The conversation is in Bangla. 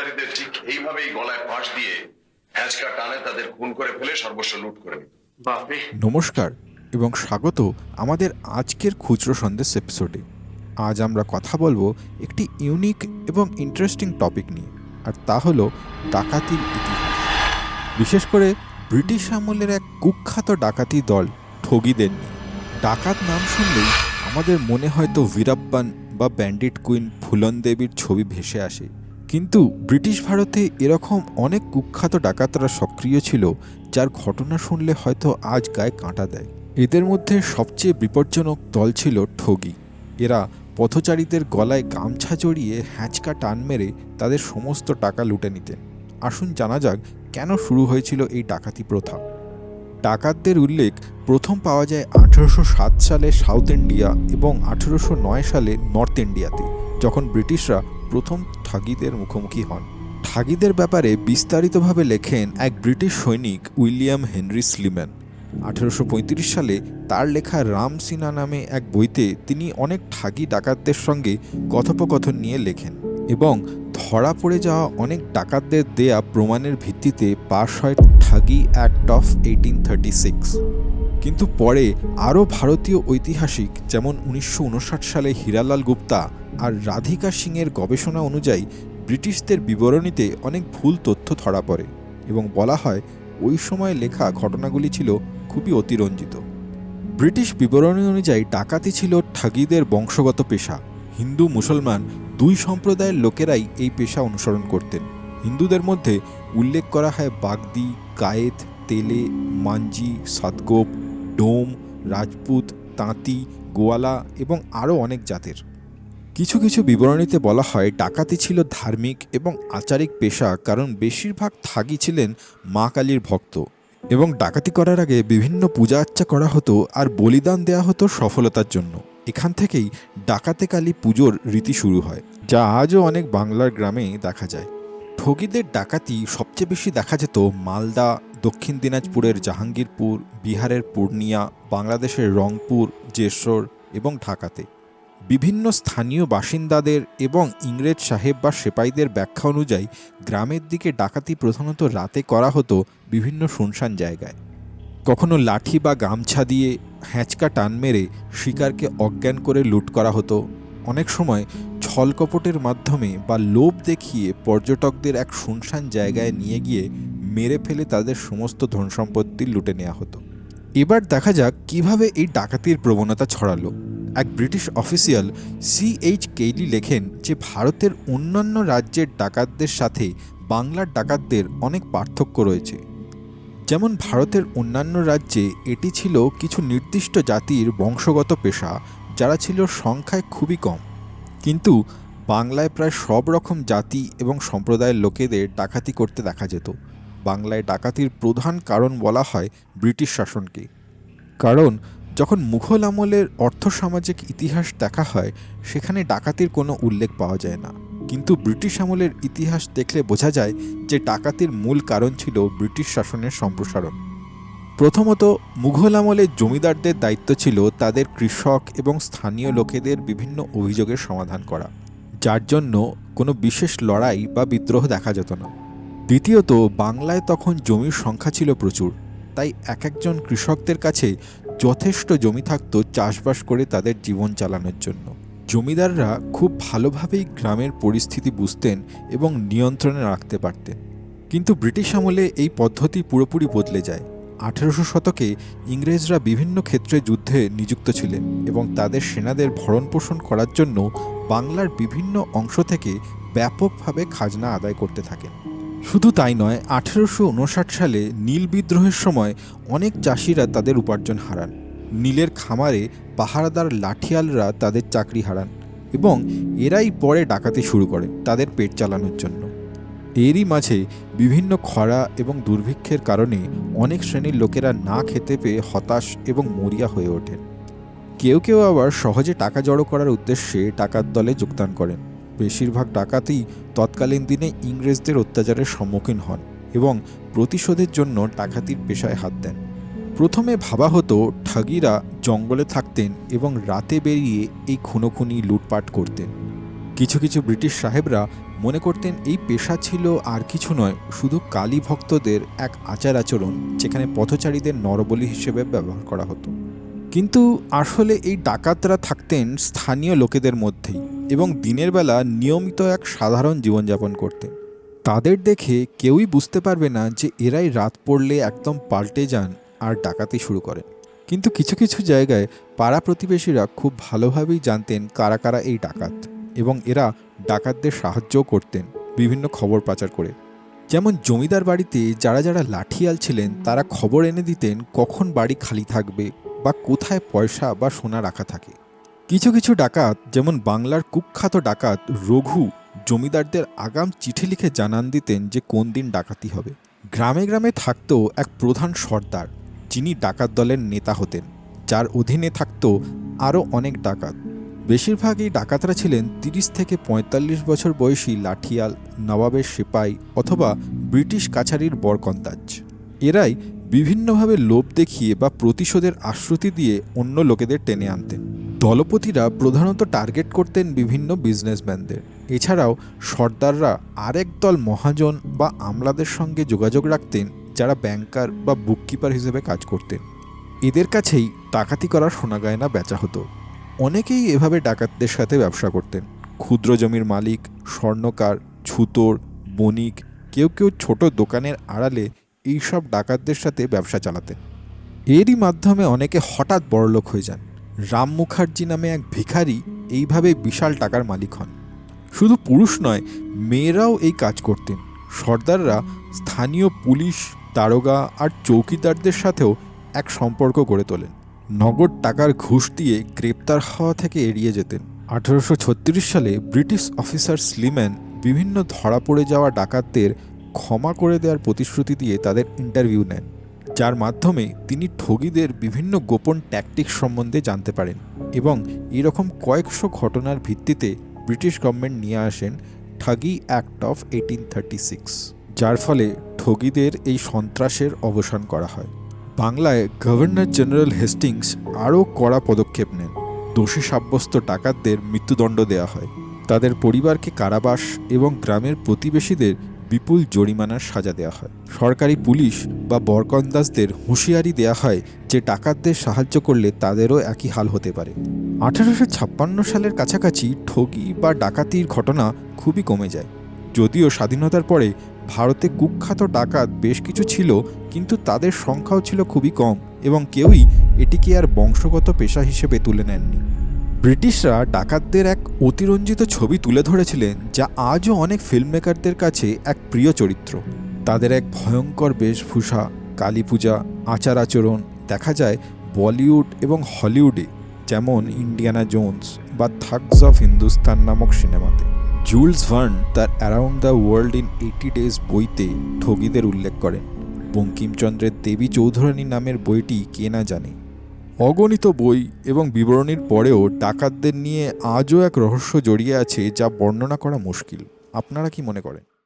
পথচারীদের ঠিক এইভাবেই গলায় ফাঁস দিয়ে হ্যাঁচকা টানে তাদের খুন করে ফেলে সর্বস্ব লুট করে নিত। বাপরে। নমস্কার এবং স্বাগত আমাদের আজকের খুচরো সন্দেশ এপিসোডে আজ আমরা কথা বলব একটি ইউনিক এবং ইন্টারেস্টিং টপিক নিয়ে আর তা হলো ডাকাতির ইতিহাস। বিশেষ করে ব্রিটিশ আমলের এক কুখ্যাত ডাকাতি দল ঠগিদের নিয়ে। ডাকাত নাম শুনলেই আমাদের মনে হয়তো বীরাপ্পান বা ব্যান্ডিট কুইন ফুলন দেবীর ছবি ভেসে আসে। কিন্তু ব্রিটিশ ভারতে এরকম অনেক কুখ্যাত ডাকাতরা সক্রিয় ছিল, যার ঘটনা শুনলে হয়তো আজ গায়ে কাঁটা দেয়। এদের মধ্যে সবচেয়ে বিপজ্জনক দল ছিল ঠগি। এরা পথচারীদের গলায় গামছা জড়িয়ে হ্যাঁচকা টান মেরে তাদের সমস্ত টাকা লুটে নিতেন। আসুন জানা যাক, কেন শুরু হয়েছিল এই ডাকাতি প্রথা? ডাকাতদের উল্লেখ, প্রথম পাওয়া যায় আঠেরোশো সাত সালে সাউথ ইন্ডিয়া এবং আঠেরোশো নয় সালে নর্থ ইন্ডিয়াতে, যখন ব্রিটিশরা প্রথম ঠাগিদের মুখোমুখি হন। ঠাগিদের ব্যাপারে বিস্তারিতভাবে লেখেন এক ব্রিটিশ সৈনিক উইলিয়াম হেনরি স্লিম্যান। আঠেরোশো সালে তার লেখা রাম সিনা নামে এক বইতে তিনি অনেক ঠাগি ডাকাতদের সঙ্গে কথোপকথন নিয়ে লেখেন এবং ধরা পড়ে যাওয়া অনেক ডাকাতদের দেয়া প্রমাণের ভিত্তিতে পাশ হয় ঠাগি অ্যাক্ট অফ এইটিন কিন্তু পরে আরও ভারতীয় ঐতিহাসিক যেমন উনিশশো উনষাট সালে হীরালাল গুপ্তা আর রাধিকা সিংয়ের গবেষণা অনুযায়ী ব্রিটিশদের বিবরণীতে অনেক ভুল তথ্য ধরা পড়ে এবং বলা হয় ওই সময় লেখা ঘটনাগুলি ছিল খুবই অতিরঞ্জিত। ব্রিটিশ বিবরণী অনুযায়ী ডাকাতি ছিল ঠাগিদের বংশগত পেশা। হিন্দু মুসলমান দুই সম্প্রদায়ের লোকেরাই এই পেশা অনুসরণ করতেন। হিন্দুদের মধ্যে উল্লেখ করা হয় বাগদি, কায়েত, তেলে, মাঞ্জি, সাতগোপ, ডোম, রাজপুত, তাঁতি, গোয়ালা এবং আরও অনেক জাতের। কিছু কিছু বিবরণীতে বলা হয়, ডাকাতি ছিল ধার্মিক এবং আচারিক পেশা, কারণ বেশিরভাগ থাগি ছিলেন মা কালীর ভক্ত। এবং ডাকাতি করার আগে বিভিন্ন পূজা আর্চা করা হতো আর বলিদান দেওয়া হতো সফলতার জন্য। এখান থেকেই ডাকাতে কালী পুজোর রীতি শুরু হয়, যা আজও অনেক বাংলার গ্রামে দেখা যায়। ঠগিদের ডাকাতি সবচেয়ে বেশি দেখা যেত মালদা, দক্ষিণ দিনাজপুরের জাহাঙ্গীরপুর, বিহারের পূর্ণিয়া, বাংলাদেশের রংপুর, জেসর এবং ঢাকাতে। বিভিন্ন স্থানীয় বাসিন্দাদের এবং ইংরেজ সাহেব বা সেপাইদের ব্যাখ্যা অনুযায়ী গ্রামের দিকে ডাকাতি প্রধানত রাতে করা হতো বিভিন্ন শুনশান জায়গায়। কখনো লাঠি বা গামছা দিয়ে হ্যাঁচকা টান মেরে শিকারকে অজ্ঞান করে লুট করা হতো। অনেক সময় ছলকপটের মাধ্যমে বা লোভ দেখিয়ে পর্যটকদের এক শুনশান জায়গায় নিয়ে গিয়ে মেরে ফেলে তাদের সমস্ত ধন সম্পত্তি লুটে নেওয়া হতো। এবার দেখা যাক কীভাবে এই ডাকাতির প্রবণতা ছড়ালো। এক British official C H Caley লেখেন যে ভারতের অন্যান্য রাজ্যের ডাকাতদের সাথে বাংলার ডাকাতদের অনেক পার্থক্য রয়েছে। যেমন ভারতের অন্যান্য রাজ্যে এটি ছিল কিছু নির্দিষ্ট জাতির বংশগত পেশা, যারা ছিল সংখ্যায় খুবই কম। কিন্তু বাংলায় প্রায় সব রকম জাতি এবং সম্প্রদায়ের লোকেদের ডাকাতি করতে দেখা যেত। বাংলায় ডাকাতির প্রধান কারণ বলা হয় ব্রিটিশ শাসনকে। কারণ যখন মুঘল আমলের অর্থসামাজিক ইতিহাস দেখা হয়, সেখানে ডাকাতির কোনো উল্লেখ পাওয়া যায় না। কিন্তু ব্রিটিশ আমলের ইতিহাস দেখলে বোঝা যায় যে ডাকাতির মূল কারণ ছিল ব্রিটিশ শাসনের সম্প্রসারণ। প্রথমত, মুঘল আমলে জমিদারদের দায়িত্ব ছিল তাদের কৃষক এবং স্থানীয় লোকেদের বিভিন্ন অভিযোগের সমাধান করা। যার জন্য কোনো বিশেষ লড়াই বা বিদ্রোহ দেখা যেত না। দ্বিতীয়ত, বাংলায় তখন জমির সংখ্যা ছিল প্রচুর, তাই এক একজন কৃষকদের কাছে যথেষ্ট জমি থাকত চাষবাস করে তাদের জীবন চালানোর জন্য। জমিদাররা খুব ভালোভাবেই গ্রামের পরিস্থিতি বুঝতেন এবং নিয়ন্ত্রণে রাখতে পারতেন। কিন্তু ব্রিটিশ আমলে এই পদ্ধতি পুরোপুরি বদলে যায়। আঠেরোশো শতকে ইংরেজরা বিভিন্ন ক্ষেত্রে যুদ্ধে নিযুক্ত ছিলেন এবং তাদের সেনাদের ভরণ পোষণ করার জন্য বাংলার বিভিন্ন অংশ থেকে ব্যাপকভাবে খাজনা আদায় করতে থাকেন। শুধু তাই নয়, আঠেরোশো সালে নীল বিদ্রোহের সময় অনেক চাষিরা তাদের উপার্জন হারান। নীলের খামারে পাহারাদার লাঠিয়ালরা তাদের চাকরি হারান এবং এরাই পরে ডাকাতি শুরু করে তাদের পেট চালানোর জন্য। এরই মাঝে বিভিন্ন খরা এবং দুর্ভিক্ষের কারণে অনেক শ্রেণির লোকেরা না খেতে পেয়ে হতাশ এবং মরিয়া হয়ে ওঠেন। কেউ কেউ আবার সহজে টাকা জড়ো করার উদ্দেশ্যে টাকার দলে যোগদান করেন। বেশিরভাগ ডাকাতেই তৎকালীন দিনে ইংরেজদের অত্যাচারের সম্মুখীন হন এবং প্রতিশোধের জন্য ডাকাতির পেশায় হাত দেন। প্রথমে ভাবা হতো ঠাগিরা জঙ্গলে থাকতেন এবং রাতে বেরিয়ে এই খুনোখুনি লুটপাট করতেন। কিছু কিছু ব্রিটিশ সাহেবরা মনে করতেন এই পেশা ছিল আর কিছু নয়, শুধু কালী ভক্তদের এক আচার আচরণ যেখানে পথচারীদের নরবলি হিসেবে ব্যবহার করা হতো। কিন্তু আসলে এই ডাকাতরা থাকতেন স্থানীয় লোকেদের মধ্যেই। এবং দিনের বেলা নিয়মিত এক সাধারণ জীবনযাপন করতেন তাদের দেখে কেউই বুঝতে পারবে না যে এরাই রাত পড়লে একদম পাল্টে যান আর ডাকাতি শুরু করেন। কিন্তু কিছু কিছু জায়গায় পাড়া প্রতিবেশীরা খুব ভালোভাবেই জানতেন কারা কারা এই ডাকাত এবং এরা ডাকাতদের সাহায্যও করতেন বিভিন্ন খবর পাচার করে। যেমন জমিদার বাড়িতে যারা যারা লাঠিয়াল ছিলেন, তারা খবর এনে দিতেন কখন বাড়ি খালি থাকবে বা কোথায় পয়সা বা সোনা রাখা থাকে। কিছু কিছু ডাকাত, যেমন বাংলার কুখ্যাত ডাকাত রঘু, জমিদারদের আগাম চিঠি লিখে জানান দিতেন যে কোন দিন ডাকাতি হবে। গ্রামে গ্রামে থাকত এক প্রধান সর্দার, যিনি ডাকাত দলের নেতা হতেন। যার অধীনে থাকত আরও অনেক ডাকাত। বেশিরভাগ এই ডাকাতরা ছিলেন তিরিশ থেকে পঁয়তাল্লিশ বছর বয়সী লাঠিয়াল, নবাবের সিপাই অথবা ব্রিটিশ কাছারির বরকন্দাজ। এরাই বিভিন্নভাবে লোভ দেখিয়ে বা প্রতিশোধের আশ্রুতি দিয়ে অন্য লোকেদের টেনে আনতেন। দলপতিরা প্রধানত টার্গেট করতেন বিভিন্ন বিজনেসম্যানদের। এছাড়াও সর্দাররা আরেক দল মহাজন বা আমলাদের সঙ্গে যোগাযোগ রাখতেন, যারা ব্যাংকার বা বুককিপার হিসেবে কাজ করতেন। এদের কাছেই ডাকাতি করার সোনা গয়না বেচা হতো। অনেকেই এভাবে ডাকাতদের সাথে ব্যবসা করতেন। ক্ষুদ্র জমির মালিক, স্বর্ণকার, ছুতোর, বণিক, কেউ কেউ ছোট দোকানের আড়ালে এইসব ডাকাতদের সাথে ব্যবসা চালাতেন। এরই মাধ্যমে অনেকে হঠাৎ বড়লোক হয়ে যান। রাম মুখার্জি নামে এক ভিখারি এইভাবে বিশাল টাকার মালিক হন। শুধু পুরুষ নয়, মেয়েরাও এই কাজ করতেন। সর্দাররা স্থানীয় পুলিশ দারোগা আর চৌকিদারদের সাথেও এক সম্পর্ক গড়ে তোলেন। নগদ টাকার ঘুষ দিয়ে গ্রেপ্তার হওয়া থেকে এড়িয়ে যেতেন। আঠারোশো ছত্রিশ সালে ব্রিটিশ অফিসার স্লিম্যান বিভিন্ন ধরা পড়ে যাওয়া ডাকাতদের ক্ষমা করে দেওয়ার প্রতিশ্রুতি দিয়ে তাদের ইন্টারভিউ নেন। যার মাধ্যমে তিনি ঠগিদের বিভিন্ন গোপন ট্যাকটিক সম্বন্ধে জানতে পারেন এবং এরকম কয়েকশো ঘটনার ভিত্তিতে ব্রিটিশ গভর্নমেন্ট নিয়ে আসেন Thuggee act of eighteen thirty six যার ফলে ঠগিদের এই সন্ত্রাসের অবসান করা হয়। বাংলায় গভর্নর জেনারেল হেস্টিংস আরও কড়া পদক্ষেপ নেন। দোষী সাব্যস্ত ডাকাতদের মৃত্যুদণ্ড দেওয়া হয়। তাদের পরিবারকে কারাবাস এবং গ্রামের প্রতিবেশীদের বিপুল জরিমানার সাজা দেওয়া হয়। সরকারি পুলিশ বা বরকন্দাজদের হুঁশিয়ারি দেওয়া হয় যে ডাকাতদের সাহায্য করলে তাদেরও একই হাল হতে পারে। আঠারোশো ছাপ্পান্ন সালের কাছাকাছি ঠগি বা ডাকাতির ঘটনা খুবই কমে যায়। যদিও স্বাধীনতার পরে ভারতে কুখ্যাত ডাকাত বেশ কিছু ছিল, কিন্তু তাদের সংখ্যাও ছিল খুবই কম এবং কেউই এটিকে আর বংশগত পেশা হিসেবে তুলে নেননি। ব্রিটিশরা ডাকাতদের এক অতিরঞ্জিত ছবি তুলে ধরেছিলেন, যা আজও অনেক ফিল্ম মেকারদের কাছে এক প্রিয় চরিত্র। তাদের এক ভয়ঙ্কর বেশভূষা, কালী পূজা, আচার আচরণ দেখা যায় বলিউড এবং হলিউডে, যেমন ইন্ডিয়ানা জোন্স বা থাগস অফ হিন্দুস্তান নামক সিনেমাতে। জুলস ভার্ন তার around the world in eighty days বইতে ঠগীদের উল্লেখ করেন। বঙ্কিমচন্দ্রের দেবী চৌধুরানী নামের বইটি কে না জানে। অগণিত বই এবং বিবরণীর পরেও ডাকাতদের নিয়ে আজও এক রহস্য জড়িয়ে আছে যা বর্ণনা করা মুশকিল। আপনারা কি মনে করেন?